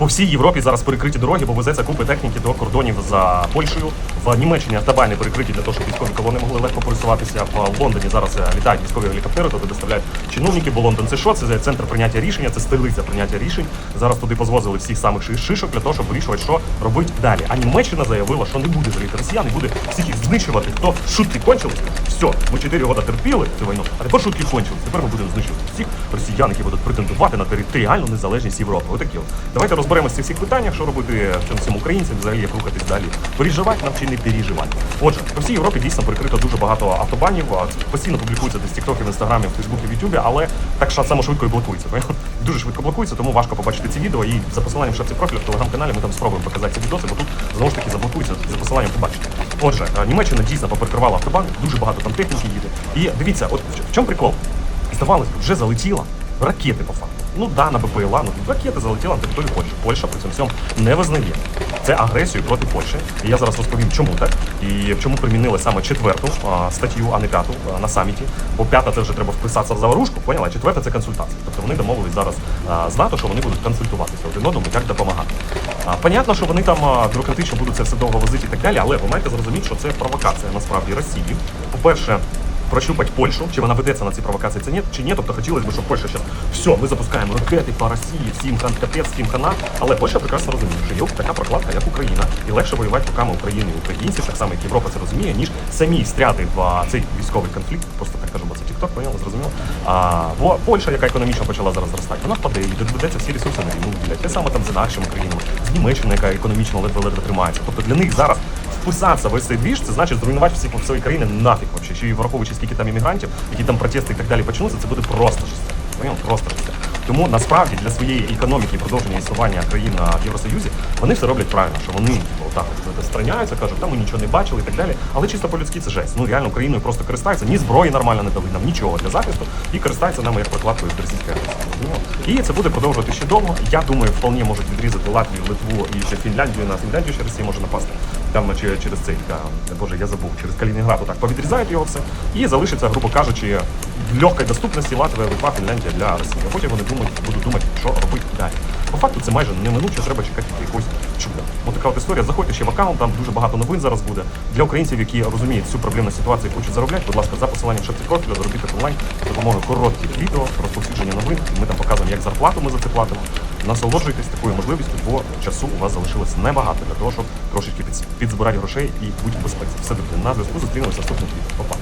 По всій Європі зараз перекриті дороги, бо везеться купи техніки до кордонів за Польщею. В Німеччині автобани перекриті для того, щоб військові колони могли легко пересуватися. В Лондоні зараз е, літають військові гелікоптери, туди доставляють чиновники, бо Лондон це що? Це центр прийняття рішення, це столиця прийняття рішень. Зараз туди позвозили всіх самих шишок для того, щоб вирішувати, що робити далі. А Німеччина заявила, що не буде жаліти росіян, і буде всіх їх знищувати. Хто шутки кончились? Все, ми 4 роки терпіли цю війну, а тепер шутки кончились. Тепер ми будемо знищувати всіх росіян, які будуть претендувати на територіальну незалежність Європи. Отакі от. Давайте розберемося в цих питаннях, що робити чим всім українцям, взагалі як рухатись далі. Переживати нам чи не переживати. Отже, по всій Європі дійсно перекрито дуже багато автобанів. Постійно публікується десь тіктоків, інстаграмі, в Фейсбуці, в Ютубі, але так само швидко і блокується. Дуже швидко блокується, тому важко побачити ці відео. І за посиланням шапці профілю в телеграм-каналі ми там спробуємо показати ці відоси, бо тут знову ж таки заблокується за посиланням побачите. Отже, е, Німеччина дійсно поперекривала автобан, дуже багато там техніки їде. І дивіться, от в чому прикол? Здавалось вже залетіла ракети по факту. Ну да, на БПЛА, ну ракети залетіла на територію Польщі. Польща при цьому всьому не визнає. Це агресію проти Польщі. І я зараз розповім, чому так і чому примінили саме четверту а, статтю, а не п'яту а, на саміті. Бо п'ята це вже треба вписатися в заварушку, поняла? А четверта це консультація. Тобто вони домовились зараз а, з НАТО, що вони будуть консультуватися один одному, як допомагати. А, понятно, що вони там а, бюрократично будуть це все довго возити і так далі, але ви маєте зрозуміти, що це провокація насправді Росії. По-перше, прощупать Польщу, чи вона ведеться на ці провокації, це ні, чи ні. Тобто хотілося б, щоб Польща зараз все, ми запускаємо ракети по Росії, всім хан капець, всім хана. Але Польща прекрасно розуміє, що є така прокладка, як Україна, і легше воювати руками України і українців, так само як Європа це розуміє, ніж самі стряти в цей військовий конфлікт. Просто так кажу, бо це TikTok, поняли, зрозуміло. А бо Польща, яка економічно почала зараз зростати, вона впаде і доведеться всі ресурси на війну. Те саме там з нашими країнами, з Німеччиною, яка економічно ледве-ледве тримається. Тобто для них зараз вписатися в цей двіж, це значить зруйнувати всі свої країни нафіг вообще. Ще й враховуючи скільки там іммігрантів, які там протести і так далі почнуться, це буде просто. Поняв? Просто життя. Тому насправді для своєї економіки і продовження існування країн в Євросоюзі вони все роблять правильно, що вони отак от страняються, кажуть, там ми нічого не бачили і так далі. Але чисто по-людськи це жесть. Ну реально Україною просто користаються, ні зброї нормально не дали нам нічого для захисту і користаються нами як прокладкою від російської агресії. І це буде продовжувати ще довго. Я думаю, вполне можуть відрізати Латвію, Литву і ще Фінляндію. На Фінляндію ще Росія може напасти. Там через цей, а, боже, я забув, через Калінінград отак повідрізають його все. І залишиться, грубо кажучи, в легкій доступності Латвія, Литва, Фінляндія для Росії. А потім вони думають, будуть думати, що робити далі. По факту це майже неминуче, треба чекати якогось чуда. Ось така от історія. Заходьте ще в аккаунт, там дуже багато новин зараз буде. Для українців, які розуміють всю проблемну ситуацію і хочуть заробляти, будь ласка, за посиланням в шапці профіля, заробіть онлайн з допомогою коротких відео, розповсюдження новин. Ми там показуємо, як зарплату ми за це платимо. Насолоджуйтесь такою можливістю, бо часу у вас залишилось небагато для того, щоб трошечки підзбирати грошей і бути в безпеці. Все добре. На зв'язку зустрінемося наступних відео. Па-па.